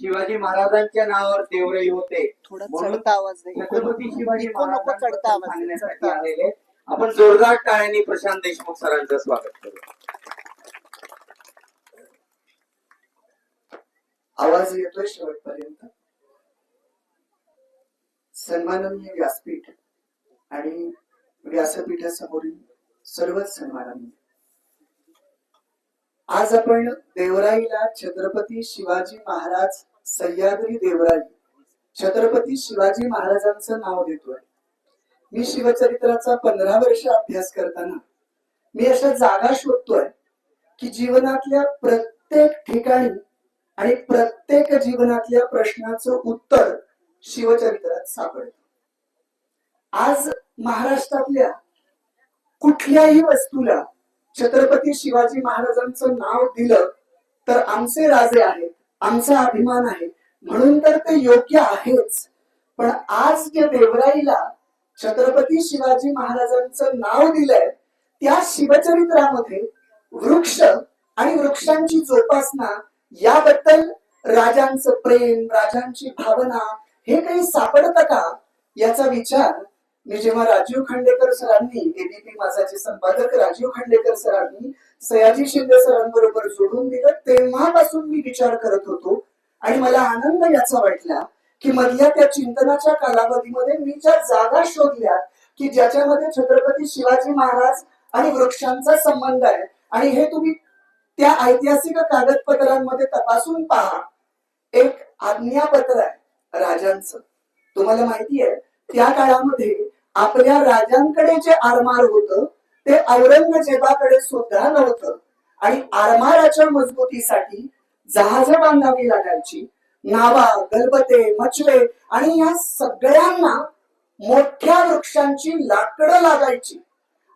शिवाजी महाराजांच्या नावावर देवराई होते. थोडा म्हणून चढता आवाज नाही छत्रपती शिवाजी. आलेले आपण जोरदार टाळ्यांनी प्रशांत देशमुख सरांचं स्वागत करू. आवाज येतोय शेवटपर्यंत. सन्माननीय व्यासपीठ आणि व्यासपीठासमोरील सर्वच सन्माननीय. आज आपण देवराईला छत्रपती शिवाजी महाराज सह्याद्री देवराई छत्रपती शिवाजी महाराजांचं नाव देतोय. मी शिवचरित्राचा पंधरा वर्ष अभ्यास करताना मी अशा जागा शोधतोय की जीवनातल्या प्रत्येक ठिकाणी आणि प्रत्येक जीवनातल्या प्रश्नाचं उत्तर शिवचरित्रात सापडत. आज महाराष्ट्रातल्या कुठल्याही वस्तूला छत्रपती शिवाजी महाराजांचं नाव दिलं तर आमचे राजे आहेत आमचा अभिमान आहे. म्हणून तर ते योग्य आहेच. पण आज जे देवराईला छत्रपती शिवाजी महाराजांचं नाव दिलंय त्या शिवचरित्रामध्ये वृक्ष आणि वृक्षांची जोपासना याबद्दल राजांचं प्रेम राजांची भावना हे काही सापडतं का? याचा विचार मी जेव्हा राजीव खांडेकर सरांनी एबीपी माझाचे संपादक राजीव खांडेकर सरांनी सयाजी शिंदे सरांबरोबर जोडून दिलं तेव्हापासून मी विचार करत होतो. आणि मला आनंद याचा वाटला की मधल्या त्या चिंतनाच्या कालावधीमध्ये मी ज्या जागा शोधल्या की ज्याच्यामध्ये छत्रपती शिवाजी महाराज आणि वृक्षांचा संबंध आहे आणि हे तुम्ही त्या ऐतिहासिक कागदपत्रांमध्ये तपासून पहा. एक आज्ञापत्र आहे राजांचं. तुम्हाला माहिती आहे त्या काळामध्ये आपल्या राजांकडे जे आरमार होतं ते औरंगजेबाकडे सुद्धा नव्हतं. आणि आरमाराच्या मजबूतीसाठी जहाज बांधावी लागायची. नावा गलबते मचवे आणि या सगळ्यांना मोठ्या वृक्षांची लाकडं लागायची.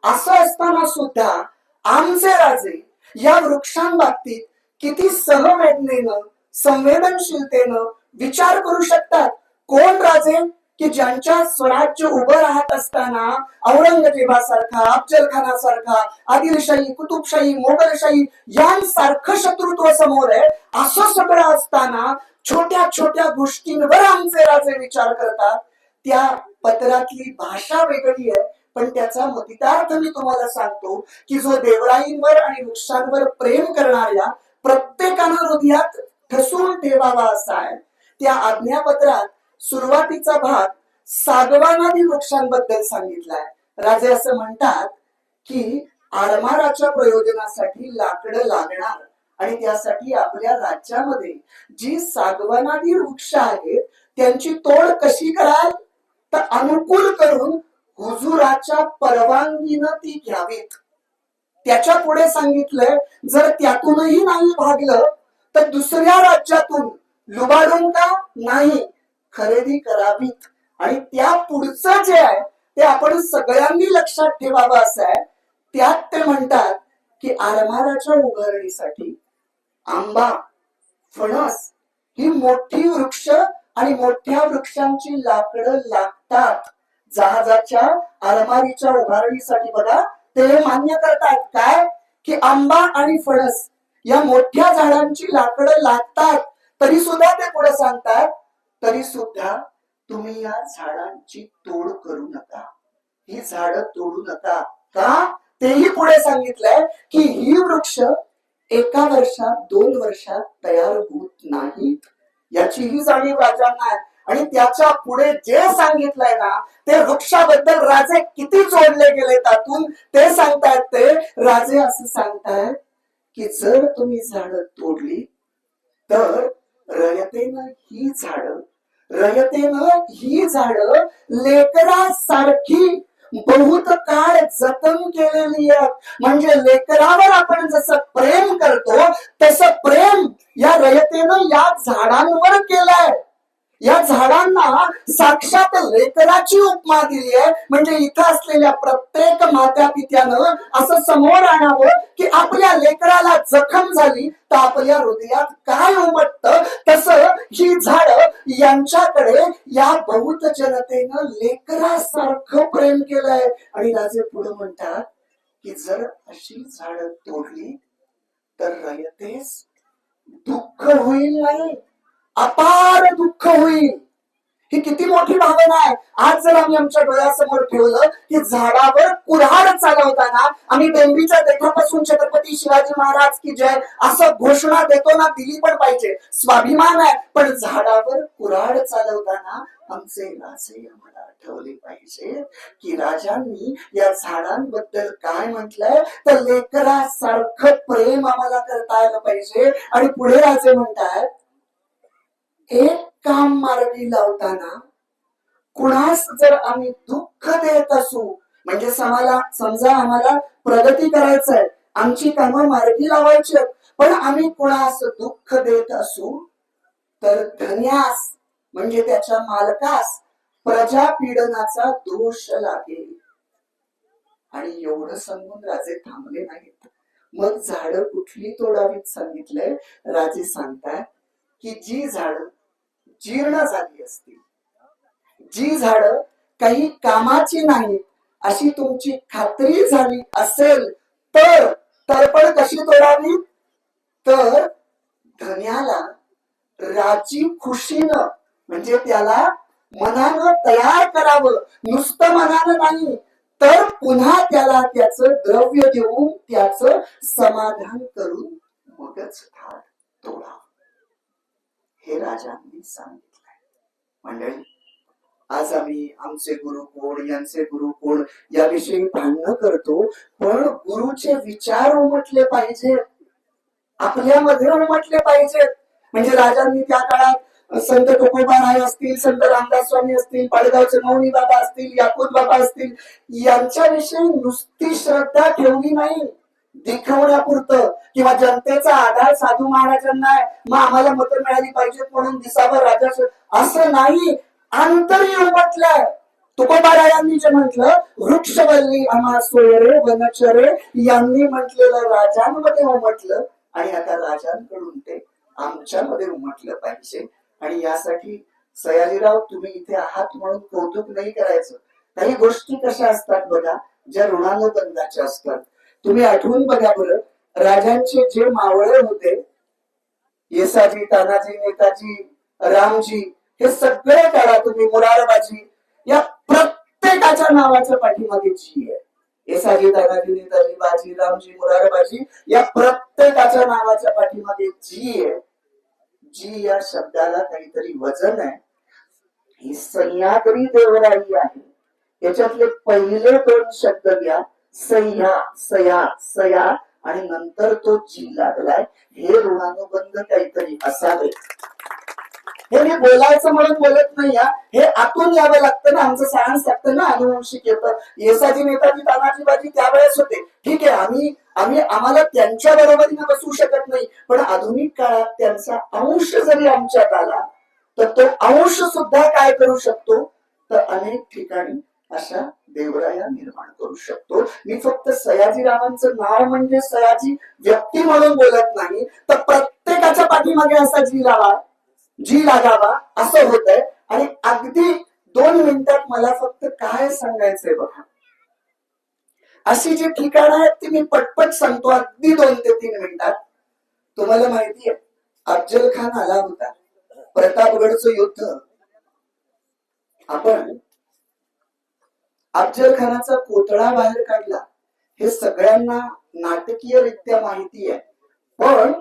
असं असताना सुद्धा आमचे राजे या वृक्षांबाबतीत किती सहवेदनेनं संवेदनशीलतेनं विचार करू शकतात? कोण राजे? की ज्यांच्या स्वराज्य उभं राहत असताना औरंगजेबासारखा अफजलखानासारखा आदिलशाही कुतुबशाही मोगलशाही यांसारखं शत्रुत्व समोर आहे असं सगळं असताना छोट्या छोट्या गोष्टींवर आमचे राजे विचार करतात. त्या पत्रातली भाषा वेगळी आहे पण त्याचा मतितार्थ मी तुम्हाला सांगतो की जो देवळाईंवर आणि वृक्षांवर प्रेम करणाऱ्या प्रत्येकानं हृदयात ठसून ठेवावा असा आहे. त्या आज्ञापत्रात सुरुवातीचा भाग सागवानादी वृक्षांबद्दल सांगितलाय. राजे असं म्हणतात की आरमाराच्या प्रयोजनासाठी लाकडं लागणार आणि त्यासाठी आपल्या राज्यामध्ये जी सागवानादी वृक्ष आहेत त्यांची तोड कशी कराल? तर अनुकूल करून हुजुराच्या परवानगीनं ती घ्यावीत. त्याच्या पुढे सांगितलंय जर त्यातूनही नाही भागलं तर दुसऱ्या राज्यातून लुबाडून का? नाही. खरेदी करावीत. आणि त्या पुढचं जे आहे ते आपण सगळ्यांनी लक्षात ठेवावं असं आहे. त्यात ते म्हणतात की आरमाराच्या उभारणीसाठी आंबा फणस ही मोठी वृक्ष आणि मोठ्या वृक्षांची लाकडं लागतात. जहाजाच्या आरमारीच्या उभारणीसाठी बघा ते मान्य करतात. काय? की आंबा आणि फणस या मोठ्या झाडांची लाकडं लागतात. तरी सुद्धा ते पुढे सांगतात तरी सुद्धा तुम्ही या झाडांची तोड करू नका. ही झाडं तोडू नका. का? तेही पुढे सांगितलंय की ही वृक्ष एका वर्षात दोन वर्षात तयार होत नाहीत याचीही जाणीव राजांना आहे. आणि त्याच्या पुढे जे सांगितलंय ना ते वृक्षाबद्दल राजे किती जोडले गेले त्यातून? ते सांगतायत ते. राजे असं सांगतायत की जर तुम्ही झाडं तोडली तर रयतेनं ही झाडं रयतेनं ही झाडं लेकरासारखी बहुत काळ जतन केलेली आहेत. म्हणजे लेकरावर आपण जसं प्रेम करतो तसं प्रेम या रयतेनं या झाडांवर केलंय. या झाडांना साक्षात लेकराची उपमा दिली आहे. म्हणजे इथं असलेल्या प्रत्येक मात्या पित्यानं असं समोर आणावं की आपल्या लेकराला जखम झाली तर आपल्या हृदयात काय उमटत? तस ही झाड यांच्याकडे या बहुत जनतेनं लेकरासारखं प्रेम केलंय. आणि राजे पुढे म्हणतात की जर अशी झाड तोडली तर रयतेस दुःख होईल नाही. अपार दुःख होईल. ही किती मोठी भावना आहे. आज जर आम्ही आमच्या डोळ्यासमोर ठेवलं की झाडावर कुऱ्हाड चालवताना आम्ही डेंबीच्या देठापासून छत्रपती शिवाजी महाराज की जय असं घोषणा देतो ना दिली पण पाहिजे. स्वाभिमान आहे. पण झाडावर कुऱ्हाड चालवताना आमचे राजे आम्हाला आठवले पाहिजे. की राजांनी या झाडांबद्दल काय म्हटलंय? तर लेकरासारखं प्रेम आम्हाला करता आलं पाहिजे. आणि पुढे राजे म्हणतात एक काम मार्गी लावताना कुणास जर आम्ही दुःख देत असू म्हणजे समाला समजा आम्हाला प्रगती करायचं आहे आमची कामं मार्गी लावायची आहेत पण आम्ही कुणास दुःख देत असू तर धन्यास म्हणजे त्याच्या मालकास प्रजापीडनाचा दोष लागेल. आणि एवढं सांगून राजे थांबले नाहीत. मग झाडं कुठली तोडावीत सांगितलंय? राजे सांगतात की जी झाडं जीर्ण झाली असतील जी झाडं काही कामाची नाहीत अशी तुमची खात्री झाली असेल तर तळपड कशी तोडावी? तर धन्याला राजी खुशीनं म्हणजे त्याला मनानं तयार करावं. नुसतं मनानं नाही तर पुन्हा त्याला त्याच द्रव्य देऊन त्याच समाधान करून मगच झाड तोडावं. हे राजांनी सांगितलंय. मंडळी आज आम्ही आमचे गुरु कोण यांचे गुरु कोण याविषयी भांडणं करतो पण गुरुचे विचार उमटले पाहिजेत. आपल्यामध्ये उमटले पाहिजेत. म्हणजे राजांनी त्या काळात संत तुकोबा राय असतील संत रामदास स्वामी असतील पाडगावचे मौनी बाबा असतील याकूत बाबा असतील यांच्याविषयी नुसती श्रद्धा ठेवली नाही. दिखवण्यापुरतं किंवा जनतेचा आधार साधू महाराजांना मग आम्हाला मतं मिळाली पाहिजेत म्हणून दिसावर राजा असं नाही. अंतरी उमटलंय तुकोबारायांनी जे म्हटलं वृक्षवल्ली आम्हा सोयरे वनचरे यांनी म्हटलेलं राजांमध्ये उमटलं आणि आता राजांकडून ते आमच्यामध्ये उमटलं पाहिजे. आणि यासाठी सयाजीराव तुम्ही इथे आहात म्हणून कौतुक नाही करायचं. काही गोष्टी कशा असतात बघा ज्या ऋणानुबंधाच्या असतात. तुम्ही आठवून बघा बरं राजांचे जे मावळे होते येसाजी तानाजी नेताजी रामजी हे सगळे काढा तुम्ही मुरारबाजी या प्रत्येकाच्या नावाच्या पाठीमागे जी आहे. येसाजी तानाजी नेताजी बाजी रामजी मुरारबाजी या प्रत्येकाच्या नावाच्या पाठीमागे जी आहे. जी या शब्दाला काहीतरी वजन आहे. ही सह्याद्री देवराई आहे. याच्यातले पहिले दोन शब्द घ्या. सह्या सया सया आणि नंतर तो जी लागलाय. हे ऋणानुबंध काहीतरी असावे. हे मी बोलायचं म्हणून बोलत नाही हे. आतून यावं लागतं ना. आमचं सायन्स लागतं ना अनुवंशिक येतं. येसाजी नेताजी तानाजी बाजी त्यावेळेस होते. ठीक आहे आम्ही आम्ही आम्हाला त्यांच्या बरोबरीने बसू शकत नाही. पण आधुनिक काळात त्यांचा अंश जरी आमच्यात आला तर तो अंश सुद्धा काय करू शकतो? तर अनेक ठिकाणी अशा देवराया निर्माण करू शकतो. मी फक्त सयाजीरावांचं नाव म्हणजे सयाजी व्यक्ती म्हणून बोलत नाही तर प्रत्येकाच्या पाठीमागे असा जी लावा जी लागावा असं होत आहे आणि अगदी दोन मिनिटात मला फक्त काय सांगायचंय बघा. अशी जी ठिकाणं आहेत ती मी पटपट सांगतो अगदी दोन ते तीन मिनिटात. तुम्हाला माहिती आहे अफजल खान आला होता प्रतापगडचं युद्ध. आपण अफजल खानाचा पुतळा बाहेर काढला. हे सगळ्यांना नाटकीयरित्या माहिती आहे. पण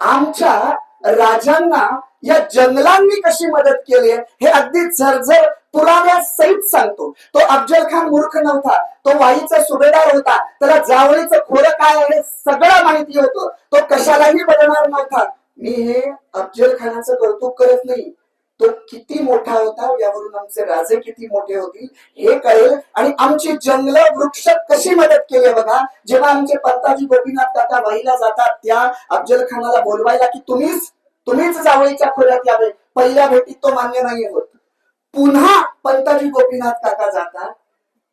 आमच्या राजांना या जंगलांनी कशी मदत केली आहे हे अगदी झरझर पुराव्या सहित सांगतो. तो अफजल खान मूर्ख नव्हता. तो वाईचा सुभेदार होता. त्याला जावळीचं खोरं काय आहे सगळं माहिती होतं. तो कशालाही बदलणार नव्हता. मी हे अफजल खानाचं कौतुक करत नाही. तो किती मोठा होता यावरून आमचे राजे किती मोठे होतील हे कळेल. आणि आमची जंगल वृक्ष कशी मदत केली बघा. जेव्हा आमचे पंताजी गोपीनाथ काका वाईला जातात त्या अफजल खानाला बोलवायला की तुम्हीच तुम्हीच जावळीच्या खोऱ्यात यावे. पहिल्या भेटीत तो मान्य नाही होत. पुन्हा पंताजी गोपीनाथ काका जातात.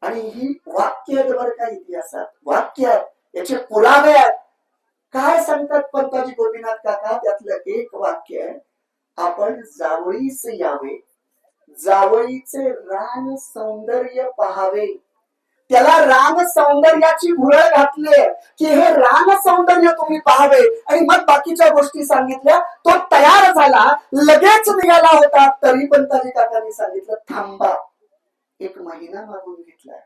आणि ही वाक्य आहेत बरं का इतिहासात. वाक्य आहेत. याचे पुरावे आहेत. काय सांगतात पंताजी गोपीनाथ काका? त्यातलं एक वाक्य आहे. आपण जावळीस यावे. जावळीचे रान सौंदर्य पहावे. त्याला राम सौंदर्याची भुरळ घातली की हे राम सौंदर्य तुम्ही पाहावे. आणि मग बाकीच्या गोष्टी सांगितल्या. तो तयार झाला. लगेच निघाला होता. तरी पण तरी काकांनी सांगितलं थांबा. एक महिना मागून घेतलाय.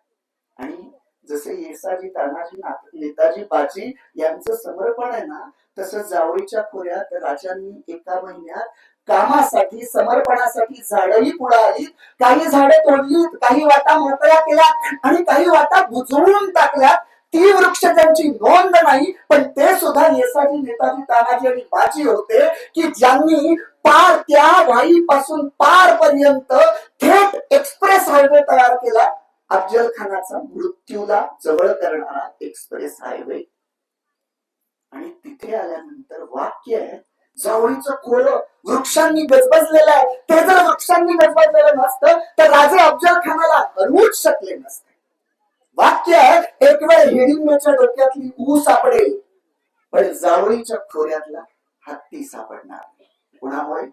आणि जसे येसाजी तानाजी ना- नेताजी बाजी यांचं समर्पण आहे ना तसं जावळीच्या खोऱ्यात राजांनी एका महिन्यात कामासाठी समर्पणासाठी झाडही पुढे आली काही झाडे तोडली काही वाटा मोकळ्या केल्या आणि काही वाटा बुजवून टाकल्या ती वृक्ष त्यांची नोंद नाही पण ते सुद्धा येसाजी नेताजी तानाजी आणि बाजी होते की ज्यांनी पार त्या वाईपासून पार पर्यंत थेट एक्सप्रेस हायवे तयार केला. अफजल खानाचा मृत्यूला जवळ करणारा एक्सप्रेस हायवे. आणि तिथे आल्यानंतर वाक्य आहे जावळीचं खोल वृक्षांनी गजबजलेलं आहे. ते जर वृक्षांनी गजबजलेलं नसतं तर राजा अफजल खानाला हरवूच शकले नसते. वाक्य एक वेळ हिडिंब्याच्या डोक्यातली ऊ सापडेल पण जावळीच्या खोऱ्यातला हत्ती सापडणार कुणामुळे?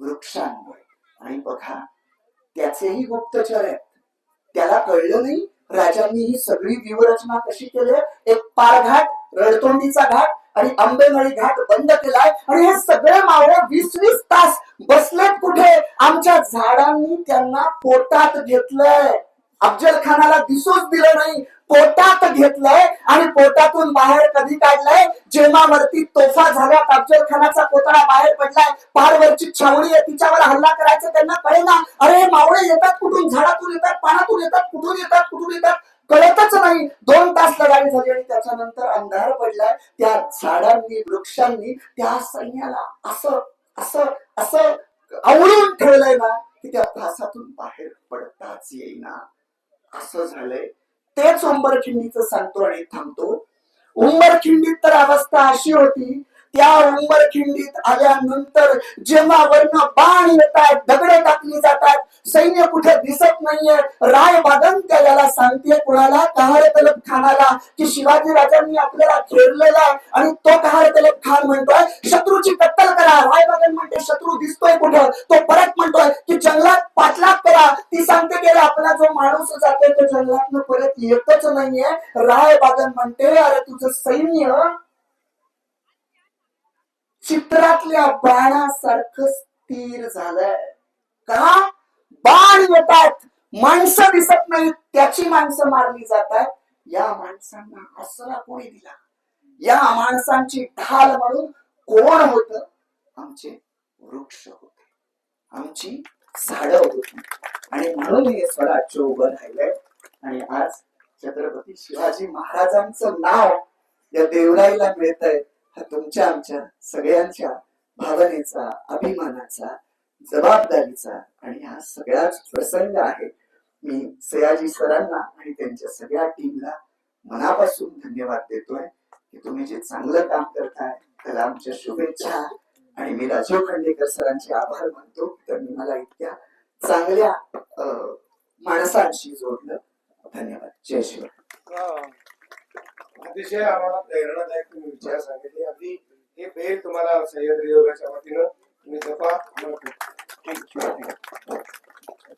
वृक्षांमुळे. आणि बघा त्याचेही गुप्तचर आहेत. त्याला कळलं नाही राजांनी ही सगळी व्यूहरचना कशी केली एक पारघाट रडतोंडीचा घाट आणि आंबेनळी घाट बंद केलाय. आणि हे सगळे मावळे वीस वीस तास बसलेत कुठे? आमच्या झाडांनी त्यांना पोटात घेतलंय. अफजल खानाला दिसूच दिलं नाही. पोटात घेतलंय आणि पोटातून बाहेर कधी काढलंय? जेव्हा वरती तोफा झाल्यात. अफजल खानाचा पोतळा बाहेर पडलाय. पारवरची छावणी आहे. तिच्यावर हल्ला करायचं त्यांना कळेना. अरे मावळे येतात कुठून? झाडातून येतात पानातून येतात कुठून येतात कुठून येतात? कळतच नाही. दोन तास लढाई झाली आणि त्याच्यानंतर अंधार पडलाय. त्या झाडांनी वृक्षांनी त्या सैन्याला असं असं असं आवडून ठेवलंय ना की त्या फासातून बाहेर पडताच येईना. असं झालंय. तेच उंबरखिंडीच सांगतो आणि थांबतो. उंबरखिंडीत तर अवस्था अशी होती त्या उंबरखिंडीत आल्यानंतर जेव्हा वर्ण बाण येतात दगडे टाकली जातात सैन्य कुठे दिसत नाहीये राय बागन याला सांगते कुणाला? कहार तलब खानाला की शिवाजी राजांनी आपल्याला खेळलेला आहे आणि तो कहार तलब खान म्हणतोय शत्रूची कत्तल करा. राय बागन म्हणते शत्रू दिसतोय कुठं? तो परत म्हणतोय की जंगलात पाठलाग करा. ती सांगते की आपला जो माणूस जातोय तो जंगलातनं परत येतच नाहीये. राय बागन म्हणते अरे तुझं सैन्य चित्रातल्या बाणासारखं स्थिर झालंय. का? बाण येतात. माणसं दिसत नाहीत. त्याची माणसं मारली जातात. या माणसांना आसरा कोणी दिला? या माणसांची ढाल म्हणून कोण होत? आमचे वृक्ष होते. आमची झाडं होती. आणि म्हणून हे स्वराज्य उभं राहिलंय. आणि आज छत्रपती शिवाजी महाराजांचं नाव या देवराईला मिळतंय. हा तुमच्या आमच्या सगळ्यांच्या भावनेचा अभिमानाचा जबाबदारीचा आणि हा सगळाच प्रसंग आहे. मी सयाजी सरांना आणि त्यांच्या सगळ्या टीमला मनापासून धन्यवाद देतोय की तुम्ही जे चांगलं काम करताय त्याला आमच्या शुभेच्छा आणि मी राजीव खांडेकर सरांचे आभार मानतो तर त्यांनी मला इतक्या चांगल्या अं, माणसांशी जोडलं. धन्यवाद. जय शिवाय अतिशय आम्हाला प्रेरणादायक तुम्ही विचार सांगितले अगदी हे बेल सह्याद्री योगाच्या वतीनं तुम्ही जपा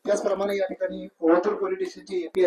त्याचप्रमाणे या ठिकाणी ओळतूर पोलीस स्टेशनची एपी